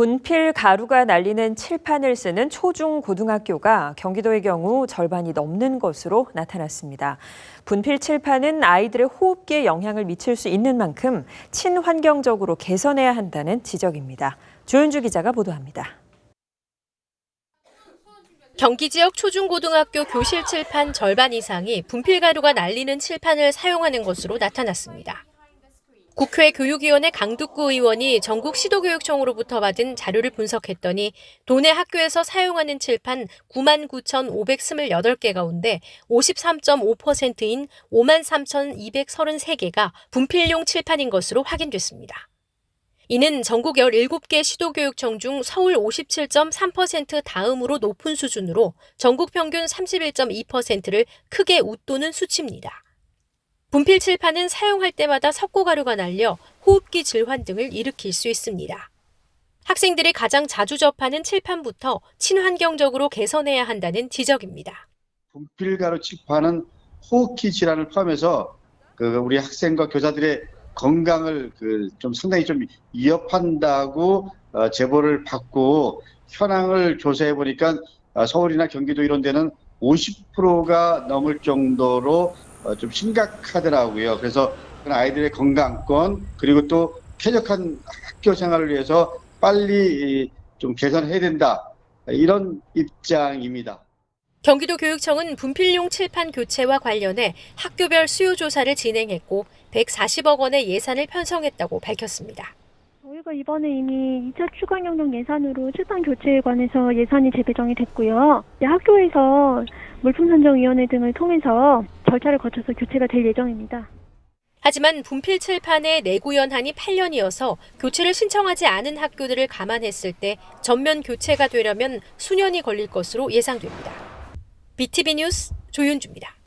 분필 가루가 날리는 칠판을 쓰는 초중 고등학교가 경기도의 경우 절반이 넘는 것으로 나타났습니다. 분필 칠판은 아이들의 호흡기에 영향을 미칠 수 있는 만큼 친환경적으로 개선해야 한다는 지적입니다. 조윤주 기자가 보도합니다. 경기 지역 초중고등학교 교실 칠판 절반 이상이 분필 가루가 날리는 칠판을 사용하는 것으로 나타났습니다. 국회 교육위원회 강두구 의원이 전국 시도교육청으로부터 받은 자료를 분석했더니 도내 학교에서 사용하는 칠판 9만 9,528개 가운데 53.5%인 5만 3,233개가 분필용 칠판인 것으로 확인됐습니다. 이는 전국 17개 시도교육청 중 서울 57.3% 다음으로 높은 수준으로 전국 평균 31.2%를 크게 웃도는 수치입니다. 분필 칠판은 사용할 때마다 석고가루가 날려 호흡기 질환 등을 일으킬 수 있습니다. 학생들이 가장 자주 접하는 칠판부터 친환경적으로 개선해야 한다는 지적입니다. 분필가루 칠판은 호흡기 질환을 포함해서 그 우리 학생과 교사들의 건강을 그 좀 상당히 좀 위협한다고 어, 제보를 받고 현황을 조사해 보니까 어, 서울이나 경기도 이런 데는 50%가 넘을 정도로 어, 좀 심각하더라고요. 그래서 아이들의 건강권 그리고 또 쾌적한 학교 생활을 위해서 빨리 이, 좀 개선해야 된다 이런 입장입니다. 경기도 교육청은 분필용 칠판 교체와 관련해 학교별 수요 조사를 진행했고 140억 원의 예산을 편성했다고 밝혔습니다. 저희가 이번에 이미 2차 추가 경정 예산으로 칠판 교체에 관해서 예산이 재배정이 됐고요. 학교에서 물품 선정 위원회 등을 통해서 절차를 거쳐서 교체가 될 예정입니다. 하지만 분필 칠판의 내구 연한이 8년이어서 교체를 신청하지 않은 학교들을 감안했을 때 전면 교체가 되려면 수년이 걸릴 것으로 예상됩니다. BTV 뉴스 조윤주입니다.